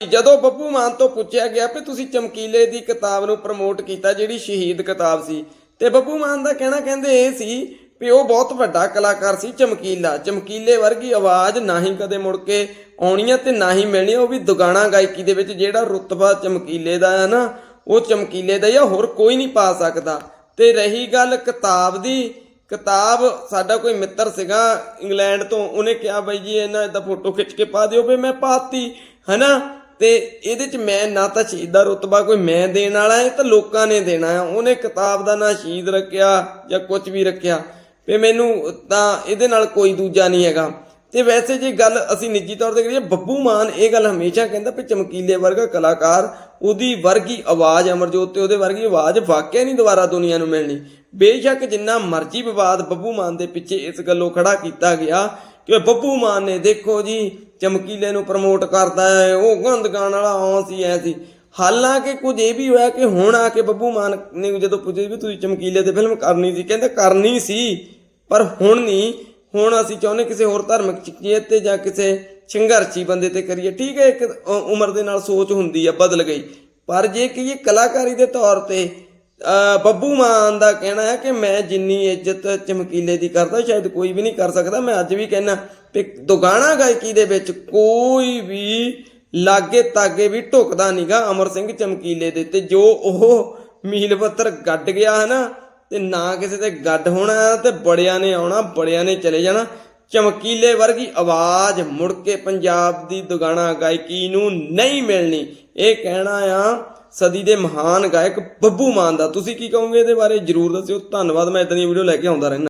ਜਦੋਂ ਬੱਬੂ ਮਾਨ ਤੋਂ ਪੁੱਛਿਆ ਗਿਆ ਕਿ ਤੁਸੀਂ ਚਮਕੀਲੇ ਦੀ ਕਿਤਾਬ ਨੂੰ ਪ੍ਰਮੋਟ ਕੀਤਾ, ਜਿਹੜੀ ਸ਼ਹੀਦ ਕਿਤਾਬ ਸੀ, ਤੇ ਬੱਬੂ ਮਾਨ ਦਾ ਕਹਿਣਾ ਕਹਿੰਦੇ ਇਹ ਸੀ ਵੀ ਉਹ ਬਹੁਤ ਵੱਡਾ ਕਲਾਕਾਰ ਸੀ, ਚਮਕੀਲਾ। ਚਮਕੀਲੇ ਵਰਗੀ ਆਵਾਜ਼ ਨਾ ਹੀ ਕਦੇ ਮੁੜ ਕੇ ਆਉਣੀ ਤੇ ਨਾ ਹੀ ਮਿਲਣੀ, ਉਹ ਵੀ ਦੁਗਾਣਾ ਗਾਇਕੀ ਦੇ ਵਿੱਚ ਜਿਹੜਾ ਰੁਤਬਾ ਚਮਕੀਲੇ ਦਾ ਹੈ ਨਾ, ਉਹ ਚਮਕੀਲੇ ਦਾ ਜਾਂ ਹੋਰ ਕੋਈ ਨਹੀਂ ਪਾ ਸਕਦਾ। ਤੇ ਰਹੀ ਗੱਲ ਕਿਤਾਬ ਦੀ, ਕਿਤਾਬ ਸਾਡਾ ਕੋਈ ਮਿੱਤਰ ਸੀਗਾ ਇੰਗਲੈਂਡ ਤੋਂ, ਉਹਨੇ ਕਿਹਾ ਬਾਈ ਜੀ, ਇਹਨਾਂ ਦਾ ਫੋਟੋ ਖਿੱਚ ਕੇ ਪਾ ਦਿਓ, ਵੀ ਮੈਂ ਪਾਤੀ ਹਨਾ ਤੇ ਇਹਦੇ ਚ ਮੈਂ ਨਾ ਤਾਂ ਸ਼ਹੀਦ ਦਾ ਰੁਤਬਾ, ਕੋਈ ਮੈਂ ਦੇਣ ਵਾਲਾ ਹੈ ਤਾਂ ਲੋਕਾਂ ਨੇ ਦੇਣਾ ਹੈ। ਉਹਨੇ ਕਿਤਾਬ ਦਾ ਨਾ ਸ਼ਹੀਦ ਰੱਖਿਆ ਜਾਂ ਕੁਝ ਵੀ ਰੱਖਿਆ। ਵੀ ਮੈਨੂੰ ਤਾਂ ਇਹਦੇ ਨਾਲ ਕੋਈ ਦੂਜਾ ਨਹੀਂ ਹੈਗਾ। ਤੇ ਵੈਸੇ ਜੇ ਗੱਲ ਅਸੀਂ ਨਿੱਜੀ ਤੌਰ ਤੇ ਕਰੀਏ, ਬੱਬੂ ਮਾਨ ਇਹ ਗੱਲ ਹਮੇਸ਼ਾ ਕਹਿੰਦਾ ਵੀ ਚਮਕੀਲੇ ਵਰਗਾ ਕਲਾਕਾਰ, ਉਹਦੀ ਵਰਗੀ ਆਵਾਜ਼, ਅਮਰਜੋਤ ਤੇ ਉਹਦੇ ਵਰਗੀ ਆਵਾਜ਼ ਵਾਕਿਆ ਨਹੀਂ ਦੁਬਾਰਾ ਦੁਨੀਆ ਨੂੰ ਮਿਲਣੀ। ਬੇਸ਼ੱਕ ਜਿੰਨਾ ਮਰਜ਼ੀ ਵਿਵਾਦ ਬੱਬੂ ਮਾਨ ਦੇ ਪਿੱਛੇ ਇਸ ਗੱਲੋਂ ਖੜਾ ਕੀਤਾ ਗਿਆ ਕਿ ਬੱਬੂ ਮਾਨ ਨੇ, ਦੇਖੋ ਜੀ, ਚਮਕੀਲੇ ਨੂੰ ਪ੍ਰਮੋਟ ਕਰਦਾ ਹੈ, ਉਹ ਗੰਦ ਗਾਣ ਵਾਲਾ ਆਉਂ ਸੀ, ਐ ਸੀ। ਹਾਲਾਂਕਿ ਕੁਝ ਇਹ ਵੀ ਹੋਇਆ ਕਿ ਹੁਣ ਆ ਕੇ ਬੱਬੂ ਮਾਨ ਨੇ ਜਦੋਂ ਪੁੱਛਿਆ ਵੀ ਤੁਸੀਂ ਚਮਕੀਲੇ ਤੇ ਫਿਲਮ ਕਰਨੀ ਸੀ, ਕਹਿੰਦੇ ਕਰਨੀ ਸੀ, ਪਰ ਹੁਣ ਨਹੀਂ। ਹੁਣ ਅਸੀਂ ਚਾਹੁੰਦੇ ਕਿਸੇ ਹੋਰ ਧਾਰਮਿਕ ਚੀਜ਼ ਤੇ ਜਾਂ ਕਿਸੇ ਸੰਘਰਸ਼ੀ ਬੰਦੇ ਤੇ ਕਰੀਏ। ਠੀਕ ਹੈ, ਇੱਕ ਉਮਰ ਦੇ ਨਾਲ ਸੋਚ ਹੁੰਦੀ ਆ, ਬਦਲ ਗਈ। ਪਰ ਜੇ ਕਹੀਏ ਕਲਾਕਾਰੀ ਦੇ ਤੌਰ ਤੇ ਬੱਬੂ ਮਾਨ ਦਾ ਕਹਿਣਾ ਹੈ ਕਿ ਮੈਂ ਜਿੰਨੀ ਇੱਜ਼ਤ ਚਮਕੀਲੇ ਦੀ ਕਰਦਾ, ਸ਼ਾਇਦ ਕੋਈ ਵੀ ਨਹੀਂ ਕਰ ਸਕਦਾ। ਮੈਂ ਅੱਜ ਵੀ ਕਹਿਣਾ ਕਿ ਦੁਗਾਣਾ ਗਾਇਕੀ ਦੇ ਵਿੱਚ ਕੋਈ ਵੀ ਲਾਗੇ ਤਾਗੇ ਵੀ ਢੁਕਦਾ ਨਹੀਂਗਾ ਅਮਰ ਸਿੰਘ ਚਮਕੀਲੇ ਦੇ ਤੇ। ਜੋ ਉਹ ਮੀਲ ਪੱਤਰ ਗੱਡ ਗਿਆ ਹੈ ਨਾ ਤੇ ਨਾ ਕਿਸੇ ਤੇ ਗੱਡ ਹੋਣਾ ਤੇ ਬੜਿਆਂ ਨੇ ਆਉਣਾ, ਬੜਿਆਂ ਨੇ ਚਲੇ ਜਾਣਾ। ਚਮਕੀਲੇ ਵਰਗੀ ਆਵਾਜ਼ ਮੁੜ ਕੇ ਪੰਜਾਬ ਦੀ ਦੁਗਾਣਾ ਗਾਇਕੀ ਨੂੰ ਨਹੀਂ ਮਿਲਣੀ। ਇਹ ਕਹਿਣਾ ਆ ਸਦੀ ਦੇ ਮਹਾਨ ਗਾਇਕ ਬੱਬੂ ਮਾਨ ਦਾ। ਤੁਸੀਂ ਕੀ ਕਹੋਗੇ ਇਹਦੇ ਬਾਰੇ? ਜਰੂਰ ਦੱਸਿਓ। ਧੰਨਵਾਦ, ਮੈਂ ਇਦਾਂ ਦੀ ਵੀਡੀਓ ਲੈ ਕੇ ਆਉਂਦਾ ਰਹਿੰਦਾ।